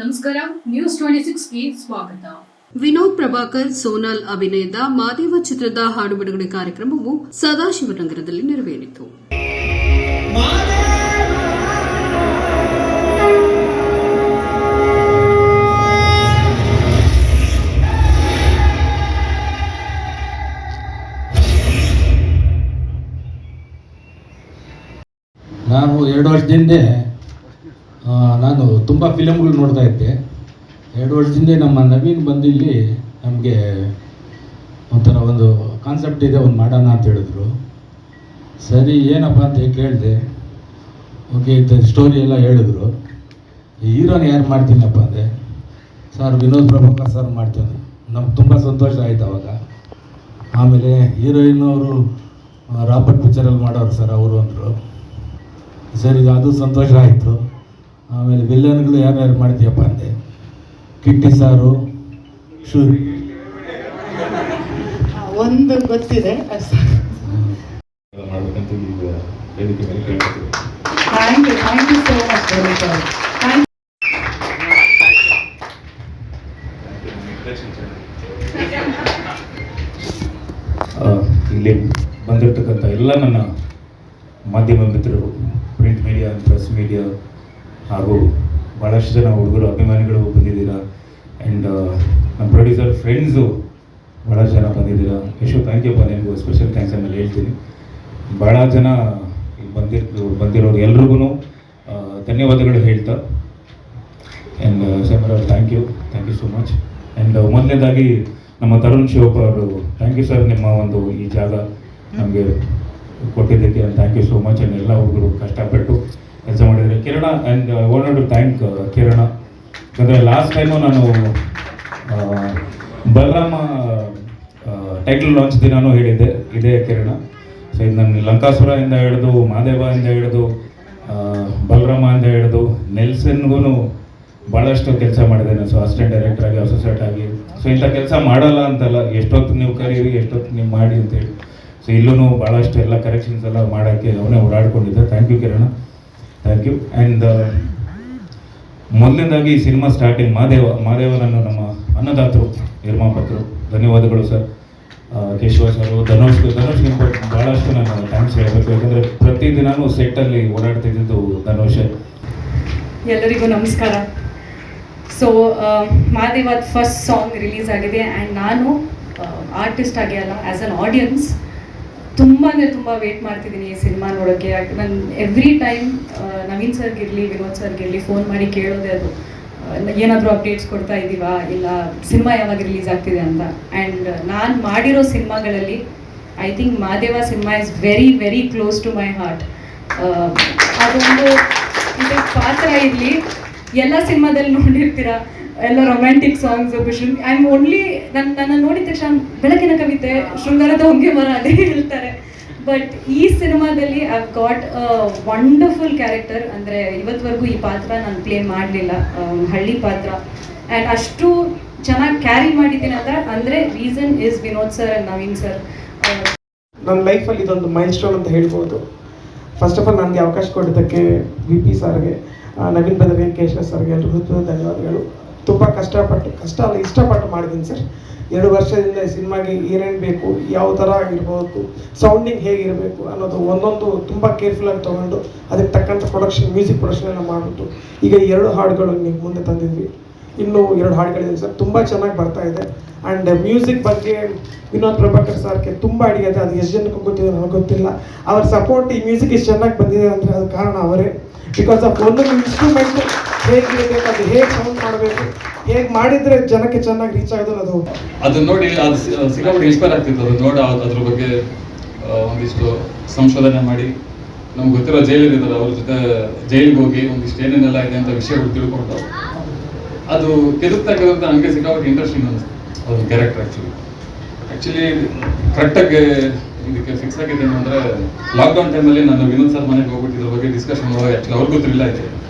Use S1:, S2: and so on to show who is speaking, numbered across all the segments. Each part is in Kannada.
S1: ನಮಸ್ಕಾರ ನ್ಯೂಸ್ ಟ್ವೆಂಟಿ ಸಿಕ್ಸ್ಗೆ ಸ್ವಾಗತ.
S2: ವಿನೋದ್ ಪ್ರಭಾಕರ್ ಸೋನಾಲ್ ಅಭಿನಯದ ಮಾದೇವ ಚಿತ್ರದ ಹಾಡು ಬಿಡುಗಡೆ ಕಾರ್ಯಕ್ರಮವು ಸದಾಶಿವನಗರದಲ್ಲಿ ನೆರವೇರಿತು.
S3: ನಾನು ಎರಡು ವರ್ಷದಿಂದ ನಾನು ತುಂಬ ಫಿಲಮ್ಗಳು ನೋಡ್ತಾ ಇದ್ದೆ. ಎರಡು ವರ್ಷದಿಂದ ನಮ್ಮ ನವೀನ್ ಬಂದಿಲ್ಲಿ ನಮಗೆ ಒಂಥರ ಒಂದು ಕಾನ್ಸೆಪ್ಟ್ ಇದೆ, ಒಂದು ಮಾಡೋಣ ಅಂತ ಹೇಳಿದ್ರು. ಸರಿ, ಏನಪ್ಪ ಅಂತ ಕೇಳಿದೆ, ಓಕೆ ಇದು ಸ್ಟೋರಿ ಎಲ್ಲ ಹೇಳಿದ್ರು. ಹೀರೋನ ಯಾರು ಮಾಡ್ತೀನಪ್ಪ ಅಂದೆ ಸರ್, ವಿನೋದ್ ಪ್ರಭಾಕರ್ ಸರ್ ಮಾಡ್ತೇನೆ. ನಮ್ಗೆ ತುಂಬ ಸಂತೋಷ ಆಯ್ತು ಅವಾಗ. ಆಮೇಲೆ ಹೀರೋಯಿನ್ ಅವರು ರಾಬರ್ಟ್ ಪಿಕ್ಚರಲ್ಲಿ ಮಾಡೋರು ಸರ್, ಅವರು ಅಂದರು. ಸರಿ, ಅದು ಸಂತೋಷ ಆಯಿತು. ಆಮೇಲೆ ವಿಲ್ಲನ್ಗಳು ಯಾರ್ಯಾರು ಮಾಡ್ತೀಯಪ್ಪ ಅಂದೆ? ಕಿಟ್ಟಿ ಸಾರು ಶೂ
S4: ಒಂದು ಗೊತ್ತಿದೆ
S5: ಮಾಡ್ಬೇಕಂತ ಈಗ ವೇದಿಕೆ ಮೇಲೆ ಕೇಳ್ಕೊತೀವಿ.
S4: Thank you thank you so much thank
S5: ಆ, ಇಲ್ಲಿ ಬಂದಿರತಕ್ಕಂಥ ಎಲ್ಲ ನನ್ನ ಮಾಧ್ಯಮ ಮಿತ್ರರು ಪ್ರಿಂಟ್ ಮೀಡಿಯಾ ಪ್ರೆಸ್ ಮೀಡಿಯಾ ಹಾಗೂ ಭಾಳಷ್ಟು ಜನ ಹುಡುಗರು, ಅಭಿಮಾನಿಗಳು ಬಂದಿದ್ದೀರಾ? ಆ್ಯಂಡ್ ನಮ್ಮ ಪ್ರೊಡ್ಯೂಸರ್ ಫ್ರೆಂಡ್ಸು ಭಾಳ ಜನ ಬಂದಿದ್ದೀರಾ? ಯಶೋ ಥ್ಯಾಂಕ್ ಯು ನಿಮಗೂ. ಸ್ಪೆಷಲ್ ಥ್ಯಾಂಕ್ಸ್ ಆಮೇಲೆ ಹೇಳ್ತೀನಿ. ಭಾಳ ಜನ ಬಂದಿರೋ ಬಂದಿರ್, ಬಂದಿರೋರು ಎಲ್ರಿಗೂ ಧನ್ಯವಾದಗಳು ಹೇಳ್ತಾ. And ಸೆಮರ್ thank you thank you so much and ಮೊದಲನೇದಾಗಿ ನಮ್ಮ ತರುಣ್ ಶಿವಪ್ಪ ಅವರು ಥ್ಯಾಂಕ್ ಯು ಸರ್ ನಿಮ್ಮ ಒಂದು ಈ ಜಾಗ ನಮಗೆ ಕೊಟ್ಟಿದ್ದಕ್ಕೆ thank you so much and ಎಲ್ಲ ಹುಡುಗರು ಕಷ್ಟಪಟ್ಟು ಕೆಲಸ ಮಾಡಿದ್ದಾರೆ. Kiran and want to thank Kiran. ಯಾಕಂದರೆ ಲಾಸ್ಟ್ ಟೈಮು ನಾನು ಬಲರಾಮ ಟೈಟಲ್ ಲಾಂಚ್ ದಿನಾನೂ ಹೇಳಿದ್ದೆ. ಇದೇ ಕಿರಣ. ಸೊ ಇದು ನನ್ನ ಲಂಕಾಸುರದಿಂದ ಹಿಡಿದು ಮಾದೇವದಿಂದ ಹಿಡಿದು ಆ, ಬಲರಾಮ ಅಂತ ಹಿಡಿದು ನೆಲ್ಸನ್ಗೂ ಭಾಳಷ್ಟು ಕೆಲಸ ಮಾಡಿದ್ದೇನೆ. ಸೊ ಅಸಿಸ್ಟೆಂಟ್ ಡೈರೆಕ್ಟರ್ ಆಗಿ ಅಸೋಸಿಯೇಟ್ ಆಗಿ. ಸೊ ಇಂಥ ಕೆಲಸ ಮಾಡಲ್ಲ ಅಂತಲ್ಲ ಎಷ್ಟೊತ್ತು ನೀವು ಕರೀರಿ ಎಷ್ಟೊತ್ತು ನೀವು ಮಾಡಿ ಅಂತೇಳಿ. ಸೊ ಇಲ್ಲೂ ಭಾಳಷ್ಟು ಎಲ್ಲ ಕರೆಕ್ಷನ್ಸ್ ಎಲ್ಲ ಮಾಡೋಕ್ಕೆ ಅವನೇ ಓಡಾಡ್ಕೊಂಡಿದ್ದೆ. Thank you Kiran. Thank you and ಮೊದಲನೇದಾಗಿ ಸಿನಿಮಾ ಸ್ಟಾರ್ಟಿಂಗ್ ಮಾದೇವ ಮಹದೇವರನ್ನು ನಮ್ಮ ಅನ್ನದಾತರು ನಿರ್ಮಾಪಕರು, ಧನ್ಯವಾದಗಳು ಸರ್. ಕೇಶವ ಸರ್ ಧನುಷ್ ಧನುಷ್ ಇಂಪಾರ್ಟ್ ಭಾಳಷ್ಟು ನಾನು ಥ್ಯಾಂಕ್ಸ್ ಹೇಳಬೇಕು. ಯಾಕಂದರೆ ಪ್ರತಿದಿನವೂ ಸೆಟ್ಟಲ್ಲಿ ಓಡಾಡ್ತಿದ್ದು ಧನುಷ್
S6: ಎಲ್ಲರಿಗೂ ನಮಸ್ಕಾರ. ಸೊ ಮಾದೇವದ್ ಫಸ್ಟ್ ಸಾಂಗ್ ರಿಲೀಸ್ ಆಗಿದೆ. ಆ್ಯಂಡ್ ನಾನು ಆರ್ಟಿಸ್ಟ್ ಆಗಿ ಅಲ್ಲ ಆ್ಯಸ್ ಅನ್ ಆಡಿಯನ್ಸ್ ತುಂಬ ಅಂದರೆ ತುಂಬ ವೇಟ್ ಮಾಡ್ತಿದ್ದೀನಿ ಈ ಸಿನಿಮಾ ನೋಡೋಕ್ಕೆ ನಾನು ಎವ್ರಿ ಟೈಮ್ ನವೀನ್ ಸರ್ಗಿರಲಿ ವಿನೋದ್ ಸರ್ಗಿರಲಿ ಫೋನ್ ಮಾಡಿ ಕೇಳೋದೇ ಅದು. ಏನಾದರೂ ಅಪ್ಡೇಟ್ಸ್ ಕೊಡ್ತಾ ಇದ್ದೀವಾ ಇಲ್ಲ, ಸಿನಿಮಾ ಯಾವಾಗ ರಿಲೀಸ್ ಆಗ್ತಿದೆ ಅಂತ. ಆ್ಯಂಡ್ ನಾನು ಮಾಡಿರೋ ಸಿನಿಮಾಗಳಲ್ಲಿ I think Madeva cinema is very very close to my heart ಅದೊಂದು ಪಾತ್ರ ಇರಲಿ. ಎಲ್ಲ ಸಿನಿಮಾದಲ್ಲಿ ನೋಡಿರ್ತೀರಾ? ಎಲ್ಲ romantic songs I am only ನನ್ನ ನನ್ನ ನೋಡಿದ ತಕ್ಷಣ ಬೆಳಕಿನ ಕವಿತೆ, ಶೃಂಗಾರದ ಹೊಂಗೆ ಮರ ಅದೇ ಹೇಳ್ತಾರೆ. ಬಟ್ ಈ ಸಿನಿಮಾದಲ್ಲಿ ಐ ಗಾಟ್ ವಂಡರ್ಫುಲ್ ಕ್ಯಾರೆಕ್ಟರ್ ಅಂದರೆ ಇವತ್ತವರೆಗೂ ಈ ಪಾತ್ರ ನಾನು ಪ್ಲೇ ಮಾಡಲಿಲ್ಲ ಹಳ್ಳಿ ಪಾತ್ರ. ಆ್ಯಂಡ್ ಅಷ್ಟು ಚೆನ್ನಾಗಿ ಕ್ಯಾರಿ ಮಾಡಿದ್ದೀನಿ ಅಂತ, ಅಂದರೆ reason is Vinod sir and Naveen sir
S4: ನನ್ನ ಲೈಫಲ್ಲಿ ಇದೊಂದು ಮೈಲ್ ಸ್ಟೋನ್ ಅಂತ ಹೇಳ್ಬೋದು. ಫಸ್ಟ್ ಆಫ್ ಆಲ್ ನನಗೆ ಅವಕಾಶ ಕೊಟ್ಟಿದ್ದಕ್ಕೆ ವಿ ಪಿ ಸರ್ಗೆ ನವೀನ್ ಬದಗೆ ಕೇಶವ ಸರ್ಗೆ ಎಲ್ಲರಿಗೂ ಧನ್ಯವಾದಗಳು. ತುಂಬ ಕಷ್ಟಪಟ್ಟು ಕಷ್ಟ ಅಲ್ಲ ಇಷ್ಟಪಟ್ಟು ಮಾಡಿದ್ದೀನಿ ಸರ್. ಎರಡು ವರ್ಷದಿಂದ ಸಿನಿಮಾಗೆ ಏನೇನು ಬೇಕು, ಯಾವ ಥರ ಆಗಿರ್ಬೋದು, ಸೌಂಡಿಂಗ್ ಹೇಗಿರಬೇಕು ಅನ್ನೋದು ಒಂದೊಂದು ತುಂಬ ಕೇರ್ಫುಲ್ಲಾಗಿ ತೊಗೊಂಡು ಅದಕ್ಕೆ ತಕ್ಕಂಥ ಪ್ರೊಡಕ್ಷನ್ ಮ್ಯೂಸಿಕ್ ಪ್ರೊಡಕ್ಷನ್ ಎಲ್ಲ ಮಾಡಿಬಿಟ್ಟು ಈಗ ಎರಡು ಹಾಡುಗಳು ನೀವು ಮುಂದೆ ತಂದಿದ್ವಿ ಇನ್ನೂ ಎರಡು ಹಾಡುಗಳಿದೆ ಸರ್. ತುಂಬ ಚೆನ್ನಾಗಿ ಬರ್ತಾ ಇದೆ. ಆ್ಯಂಡ್ ಮ್ಯೂಸಿಕ್ ಬಗ್ಗೆ ವಿನೋದ್ ಪ್ರಭಾಕರ್ ಸರ್ಗೆ ತುಂಬ ಅಡಿಗೆ ಅದು ಎಷ್ಟು ಜನಕ್ಕೆ ಗೊತ್ತಿದೆ, ನನಗೆ ಗೊತ್ತಿಲ್ಲ. ಅವ್ರ ಸಪೋರ್ಟ್ ಈ ಮ್ಯೂಸಿಕ್ ಎಷ್ಟು ಚೆನ್ನಾಗಿ ಬಂದಿದೆ ಅಂದರೆ ಅದು ಕಾರಣ ಅವರೇ. ಬಿಕಾಸ್ ಆಫ್ ಒಂದೊಂದು ಇನ್ಸ್ಟ್ರೂಮೆಂಟ್ ಹೇಗಿರಬೇಕು ಅದು ಹೇಗೆ ಸೌಂಡ್ ಮಾಡಬೇಕು? ಹೇಗೆ ಮಾಡಿದರೆ ಜನಕ್ಕೆ ಚೆನ್ನಾಗಿ ರೀಚ್ ಆಗೋದು ಅದು?
S7: ಅದನ್ನ ನೋಡಿ, ಅದು ಸಿಕ್ಕಾಪಟ್ಟೆ ಇನ್ಸ್ಪೈರ್ ಆಗ್ತಿತ್ತು. ಅದು ನೋಡಿ, ಅದ್- ಅದ್ರ ಬಗ್ಗೆ ಒಂದಿಷ್ಟು ಸಂಶೋಧನೆ ಮಾಡಿ. ನಮ್ಗೆ ಗೊತ್ತಿರೋ ಜೈಲರ್ ಇದ್ದಾರೆ, ಅವ್ರ ಜೊತೆ ಜೈಲಿಗೆ ಹೋಗಿ ಒಂದಿಷ್ಟು ಏನೇನೆಲ್ಲ ಇದೆ ಅಂತ ವಿಷಯಗಳು ತಿಳ್ಕೊಂಡು. ಅದು ಕೆದಕ್ತಾ ಕೆದಕ್ತಾ ನನಗೆ ಸಿಕ್ಕಾಪಟ್ಟೆ ಇಂಟ್ರೆಸ್ಟಿಂಗ್ ಅನಿಸ್ತು ಅದು ಕ್ಯಾರೆಕ್ಟರ್ ಆ್ಯಕ್ಚುಲಿ ಆ್ಯಕ್ಚುಲಿ ಕರೆಕ್ಟಾಗಿ ಇದಕ್ಕೆ ಫಿಕ್ಸ್ ಆಗಿದ್ದೇನೆ ಅಂದರೆ ಲಾಕ್ಡೌನ್ ಟೈಮಲ್ಲಿ ನಾನು ವಿನೋದ್ ಸರ್ ಮನೆಗೆ ಹೋಗ್ಬಿಟ್ಟು ಇದ್ರ ಬಗ್ಗೆ ಡಿಸ್ಕಷನ್ ಆ್ಯಕ್ಚುಲಿ ಅವ್ರಿಗೂ ಥ್ರಿಲ್ ಆಯಿತು.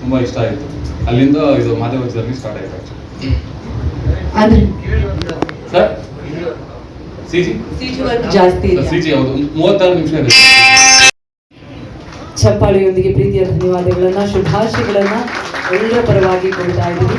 S7: ತುಂಬ ಇಷ್ಟ ಆಯಿತು. ಅಲ್ಲಿಂದ ಇದು ಮಾದೇವ ಜರ್ನಿ ಸ್ಟಾರ್ಟ್ ಆಯಿತು ಸರ್ ಸಿ ಜಿ
S6: ಜಾಸ್ತಿ ಇದೆ
S7: ಸಿ ಜಿ ಹೌದು. ಮೂವತ್ತಾರು ನಿಮಿಷ ಇದೆ.
S6: ಚಪ್ಪಾಳೆಯೊಂದಿಗೆ ಪ್ರೀತಿಯ ಧನ್ಯವಾದಗಳನ್ನ ಶುಭಾಶಯಗಳನ್ನು ಎಲ್ಲರ ಪರವಾಗಿ ಕೊಡ್ತಾ ಇದ್ದೀನಿ.